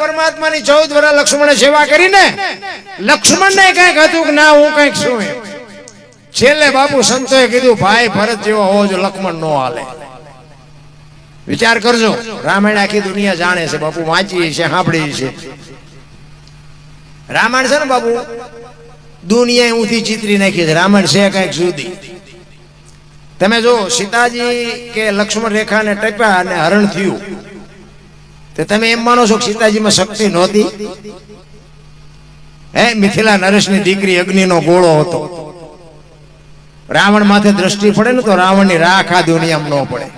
પરમાત્માની ચૌદ વર્ષ લક્ષ્મણે સેવા કરીને લક્ષ્મણને કંઈક હતું કે ના, હું કંઈક છું છેલ્લે બાપુ સંતોએ કીધું, ભાઈ, ભરત જેવો હોવો જો લક્ષ્મણ નો હાલે. વિચાર કરજો, રામાયણ આખી દુનિયા જાણે છે, બાપુ વાંચી છે સાંભળી છે રામાયણ છે ને બાપુ દુનિયા ઊંધી ચિતરી નાખી છે, રામાયણ છે કંઈક જુદી. તમે જો સીતાજી કે લક્ષ્મણ રેખાને ટપ્યા અને હરણ થયું તો તમે એમ માનો છો કે સીતાજીમાં શક્તિ નહોતી? હે, મિથિલા નરેશની દીકરી અગ્નિનો ગોળો હતો. રાવણ માથે દ્રષ્ટિ પડે ને તો રાવણની રાખ આ દુનિયામાં ન પડે.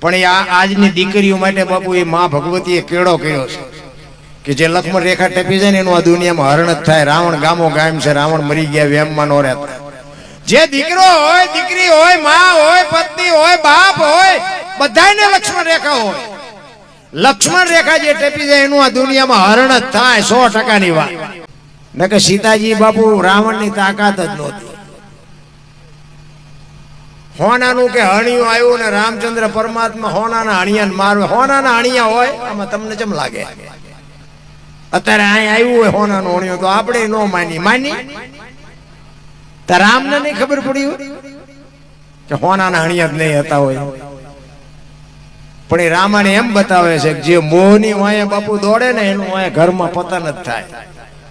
પણ એ આજની દીકરીઓ માટે બાપુ એ મા ભગવતીએ કેળો કર્યો છે કે જે લક્ષ્મણ રેખા ટપી જાય ને એનું આ દુનિયામાં હરણ જ થાય. રાવણ ગામો ગામ છે, રાવણ મરી ગયા વેમમાં નો રહેતા. જે દીકરો હોય, દીકરી હોય, મા હોય, પત્ની હોય, બાપ હોય, બધાયને લક્ષ્મણ રેખા હોય. લક્ષ્મણ રેખા જે ટેપી જાય એનું આ દુનિયામાં હરણ જ થાય, સો ટકાની વાત. ન કે સીતાજી બાપુ રાવણની તાકાત જ નહોતી. હોનાનું કે હણિયું આવ્યું ને રામચંદ્ર પરમાત્મા હોનાના હણિયાને મારવે. હોનાના હણિયા હોય, આમાં તમને જેમ લાગે. અત્યારે અહીં આવ્યું હોય હોનાનું હણિયું, તો આપણે ન માની. માની? તો રામને નહીં ખબર પડી કે હોનાના હણિયા જ નહીં હતા હોય. પણ એ રામાને એમ બતાવે છે કે જે મોહની વાંહે બાપુ દોડે ને એનું વાંહે ઘરમાં પતન જ થાય.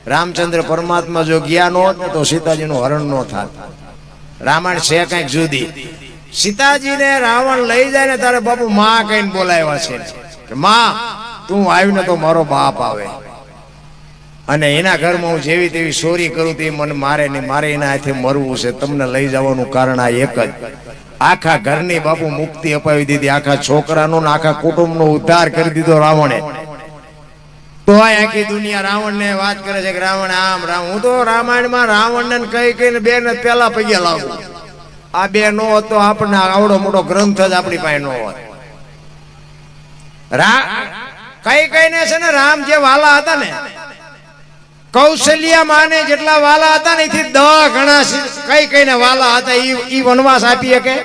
રામચંદ્ર પરમાત્મા જો ગયા નો હોત તો સીતાજીનું હરણ નો થાત. રામાયણ છે કંઈક જુદી. સીતાજીને રાવણ લઈ જાય ને તારે બાપુ માં કહીને બોલાવ્યા છે કે માં, તું આવીને તો મારો બાપ આવે. અને એના ઘરમાં હું જેવી તેવી ચોરી કરું તે મને મારે નહીં મારે એના હાથે મરવું છે. તમને લઈ જવાનું કારણ આ એક જ. આખા ઘરની બાપુ મુક્તિ અપાવી દીધી. આખા છોકરાનો ને આખા કુટુંબનો ઉદ્ધાર કરી દીધો રાવણે. તો આખી દુનિયા રાવણને વાત કરે છે કે રાવણ, આમ રામ. હું તો રામાયણમાં રાવણ ને કઈ કઈને બે ને પેલા પૈયા લાવું. આ બે નો હતો આપણને આવડો મોટો ગ્રંથ જ આપણી પાસે નો હોત. રા કઈ કઈ ને છે ને રામ જે વાલા હતા ને કૌશલ્યા માને જેટલા વાલા હતા ને એથી દવા ઘણા કઈ કઈ ને વાલા હતા, ઈ વનવાસ આપી શકે.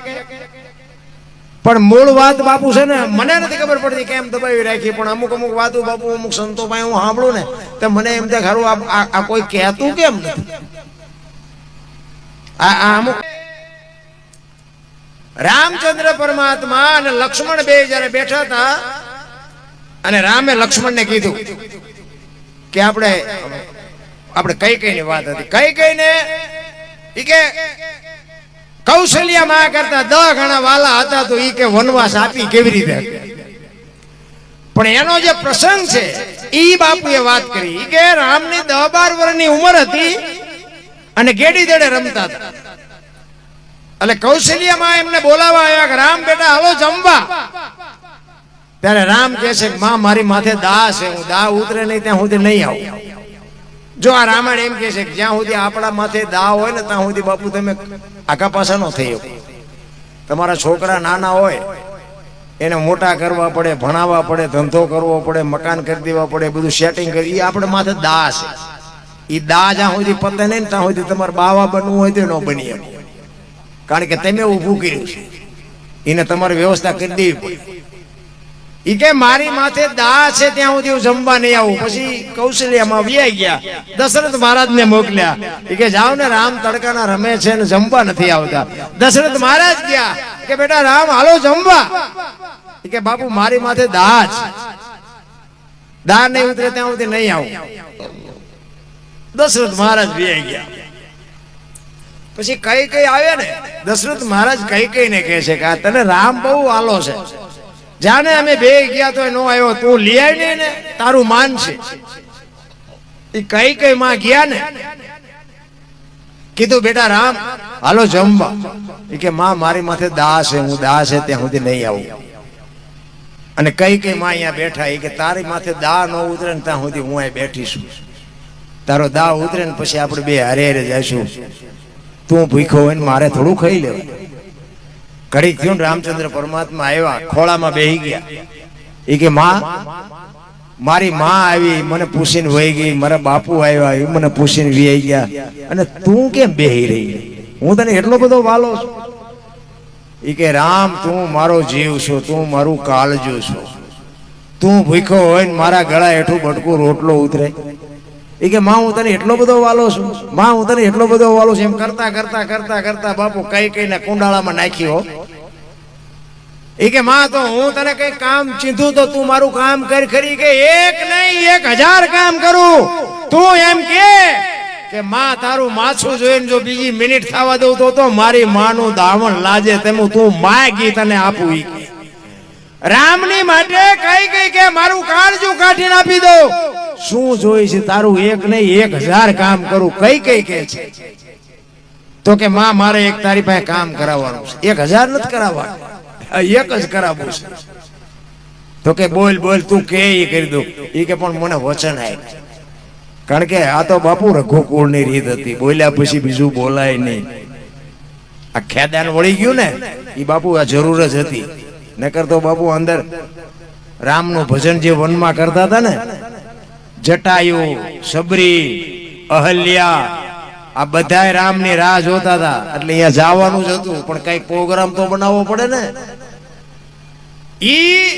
પણ મૂળ વાત બાપુ છે ને, મને નથી ખબર પડતી કેમ દબાવી રાખી, પણ અમુક અમુક વાતો બાપુ, અમુક સંતો પાસે હું સાંભળું ને, તો મને એમ થાય ખરું, આ- કોઈ કહેતું કેમ નથી? આ અમુક રામચંદ્ર પરમાત્મા અને લક્ષ્મણ બે જયારે બેઠા હતા, અને રામે લક્ષ્મણને કીધું કે આપણે આપણે કઈ કઈ ની વાત હતી? કઈ કઈ ને કે કૌશલ્યા માં કરતા દહ ગણા વાલા હતા તો ઈ કે વનવાસ આપી કેવી રીતે પણ એનો જે પ્રસંગ છે, ઈ બાપુએ વાત કરી. કે રામની દહ બાર વર્ષની ઉંમર હતી અને ગેડી દેડે રમતા હતા. એટલે કૌશલ્યામાં એમને બોલાવા આવ્યા કે, રામ બેટા, હાલો જમવા. ત્યારે રામ કહે છે કે, માં, મારી માથે દા છે. હું દા ઉતરે નહીં, ત્યાં હું નહીં આવું. જો આ રામાયણ એમ કહે છે કે જ્યાં સુધી આપણા માથે દાવ હોય ને ત્યાં સુધી બાપુ તમે આખા પાછા નો થઈ તમારા છોકરા નાના હોય, એને મોટા કરવા પડે, ભણાવવા પડે, ધંધો કરવો પડે, મકાન કરી દેવા પડે, બધું સેટિંગ કરી એ આપણે માથે દા છે. એ દા જ્યાં સુધી પતે નહીં ત્યાં સુધી તમારે બાવા બનવું હોય તો ન બની એમ. કારણ કે તમે ઊભું કર્યું છે. એને તમારે વ્યવસ્થા કરી દેવી પડે. ઈ કે મારી માથે દા છે ત્યાં સુધી જમવા નહીં આવું. પછી કૌશલ્યામાં વ્યાઈ ગયા. દશરથ મહારાજ ને મોકલ્યા. ઈ કે જાઓ ને રામ તડકાના રમે છે ને જમવા નથી આવતા. દશરથ મહારાજ ગયા. કે બેટા રામ, હાલો જમવા. ઈ કે બાપુ, મારી માથે દા છે. દા નહીં ઉતરે ત્યાં સુધી નહીં આવું. દશરથ મહારાજ વ્યાઈ ગયા. પછી કઈ કઈ આવે ને? દશરથ મહારાજ કઈ કઈ ને કહે છે કે તને રામ બહુ આલો છે. જાને અમે બે ગયા તો નો આવ્યો તું લઈ આવી ને તારું માન છે. એ કઈ કઈ માં ગયા ને. કીધું, બેટા રામ, હાલો જમવા. એ કે, માં, મારી માથે દાસ છે, હું દાસ છે, ત્યાં સુધી નહીં આવું. અને કઈ કઈ માં અહીંયા બેઠા, એ કે, તારી માથે દા ન ઉતરે ને ત્યાં સુધી હું અહીં બેઠીશું તારો દા ઉતરે ને પછી આપણે બે હારે હારે જઈશું. તું ભૂખો હોય ને મારે થોડું ખાઈ લેવાય ઘડીક થયું રામચંદ્ર પરમાત્મા આવ્યા, ખોળામાં બેહી ગયા. એ કે, માં, મારી માં આવી, મને પૂછીને વહી ગઈ, મારા બાપુ આવ્યા, એ મને પૂછીને વી ગયા. અને તું કેમ બેહી રહી? હું તને એટલો બધો વાલો છું. એ કે, રામ, તું મારો જીવ છો, તું મારું કાળજું છો. તું ભૂખ્યો હોય ને મારા ગળા હેઠું બટકું રોટલો ઉતરે. એ કે, માં, હું તને એટલો બધો વાલો છું. માં, હું તને એટલો બધો વાલો છું. એમ કરતા કરતા કરતા કરતા બાપુ કઈ કઈ ને કુંડાળામાં નાખ્યો. એ કે, માં, તો હું તને કઈ કામ ચીંધું તો તું મારું કામ કર ખરી કે એક નહીં, એક હજાર કામ કરું. તું એમ કે કે, માં, તારું માછું જોઈને જો બીજી મિનિટ થવા દઉં તો તો મારી માનું દાવણ લાજે તેમ તું માગી તને આપું ઈ કે. રામની માટે કઈ કઈ કે, મારું કાળજું કાઢીને આપી દો શું જોઈ છે તારું એક નહીં, એક હજાર કામ કરું. કઈ કઈ કે છે? તો કે, માં, મારે એક તારી પાસે કામ કરાવવાનું છે. એક હજાર નથી કરાવવાનું. એક જ કરાવું છે. તો કે બોલ બોલ, તું કે એ કરી દઉં. એ કે પણ મને વચન આય કારણ કે આ તો બાપુ રઘુકુળની રીત હતી. બોલ્યા પછી બીજું બોલાય નહીં. આ ખેદાન વળી ગયું ને, એ બાપુ આ જરૂર જ હતી. નકર તો બાપુ અંદર રામનું ભજન જે વનમાં કરતા હતા ને, જટાયુ, સબરી, અહલ્યા, આ બધાય રામની રાહ જોતા હતા. એટલે અહીંયા જવાનું જ હતું. પણ કઈ પ્રોગ્રામ તો બનાવવો પડે ને. ઈ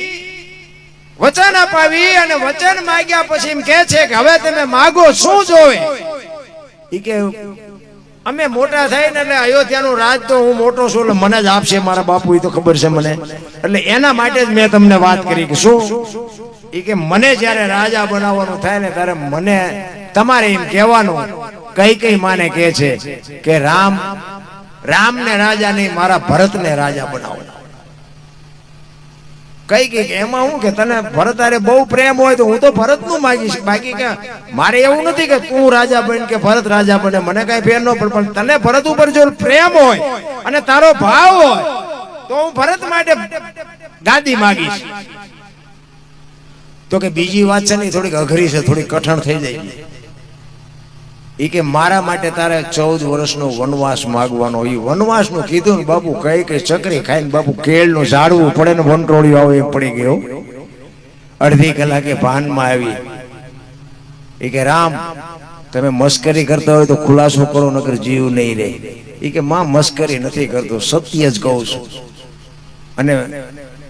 વચન અપાવી અને વચન માંગ્યા પછી એમ કે છે કે હવે તમે માગો શું જોવે? ઈ કે, અમે મોટા થઈ ને એટલે અયોધ્યાનું રાજ તો હું મોટો છું એટલે મને જ આપશે મારા બાપુ એ તો ખબર છે મને. એટલે એના માટે જ મેં તમને વાત કરી કે શું? એ કે મને જ્યારે રાજા બનાવવાનું થાય ને ત્યારે મને તમારે એમ કહેવાનું. કઈ કઈ માને કહે છે કે રામ, રામને રાજા નહીં મારા ભરતને રાજા બનાવો. કઈ કઈ એમાં હું કે તને ભરત અરે બહુ પ્રેમ હોય તો હું તો ભરતનું માગીશ. બાકી કે મારે એવું નથી કે તું રાજા બન કે ભરત રાજા બને મને કઈ ફેર ન પડે, પણ તને ભરત ઉપર જો પ્રેમ હોય અને તારો ભાવ હોય, તો હું ભરત માટે ગાદી માગીશ. તો કે બીજી વાત છે ને, થોડીક અઘરી છે થોડી કઠણ થઈ જાય. એ કે મારા માટે તારે ચૌદ વર્ષનો વનવાસ માગવાનો. એ વનવાસનું કીધું ને બાપુ કઈ કઈ ચકરી ખાઈને બાપુ કેળનું ઝાડવું પડે ને વનટોળિયું આવે એમ પડી ગયો. અડધી કલાકે ભાનમાં આવી. એ કે, રામ, તમે મસ્કરી કરતા હોય તો ખુલાસો કરો, નકર જીવ નહીં રહે. એ કે, માં, મસ્કરી નથી કરતો, સત્ય જ કહું છું. અને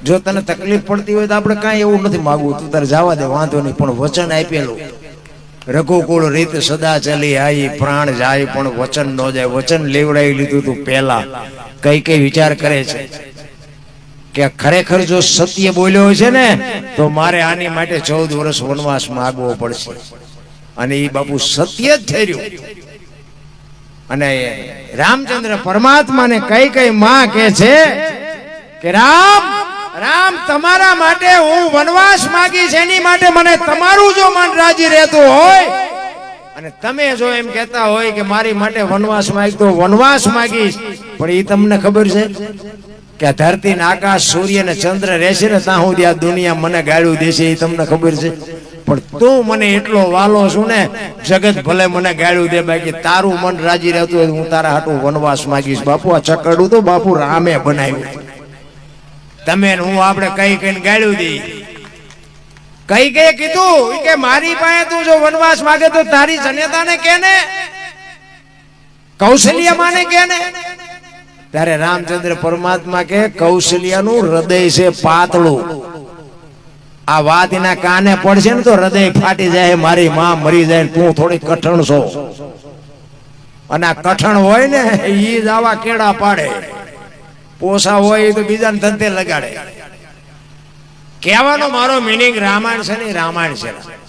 જો તને તકલીફ પડતી હોય તો આપણે કાંઈ એવું નથી માગવું. તું તારે જવા દે, વાંધો નહીં, પણ વચન આપેલું. રઘુકુળ રીત સદા ચલી આઈ, પ્રાણ જાય, પણ વચન ન જાય. વચન લેવડાવી લીધું તું પહેલા. કઈ કઈ વિચાર કરે છે? કે ખરેખર જો સત્ય બોલ્યો છે ને, તો મારે આની માટે ચૌદ વર્ષ વનવાસ માગવો પડશે. અને એ બાપુ સત્ય જ રહ્યું. અને રામચંદ્ર પરમાત્માને કઈ કઈ માં કે છે? કે રામ રામ, તમારા માટે હું વનવાસ માંગીશ એની માટે મને તમારું જો મન રાજી રહેતું હોય. અને તમે જો એમ કહેતા હોય કે મારી માટે વનવાસ માંગતો વનવાસ માંગીશ. પણ એ તમને ખબર છે કે ધરતી આકાશ, સૂર્ય ને ચંદ્ર રહેશે ને ત્યાં સુધી આ દુનિયા મને ગાળ્યું દેશે એ તમને ખબર છે. પણ તું મને એટલો વાલો છું ને, જગત ભલે મને ગાળ્યું દે, બાકી તારું મન રાજી રહેતું હોય હું તારા હાટું વનવાસ માંગીશ. બાપુ, આ ચકડું તો બાપુ રામે બનાવ્યું તમે હું આપણે કઈ કઈ ગાળ્યું દી. કઈ કઈ કીધું? કે મારી પાસે તું જો વનવાસ માંગે તો તારી જનેતાને કે ને કૌશલ્ય માને કે ને ત્યારે રામચંદ્ર પરમાત્મા કે કૌશલ્યનું હૃદય છે પાતળું. આ વાત એના કાને પડશે ને તો હૃદય ફાટી જાય, મારી માં મરી જાય તું થોડી કઠણ છો. અને આ કઠણ હોય ને, ઈ જ આવા કેળા પાડે. પોસા હોય તો બીજાને ધંધે લગાડે. કહેવાનો મારો મિનિંગ રામાયણ છે ને રામાયણ છે.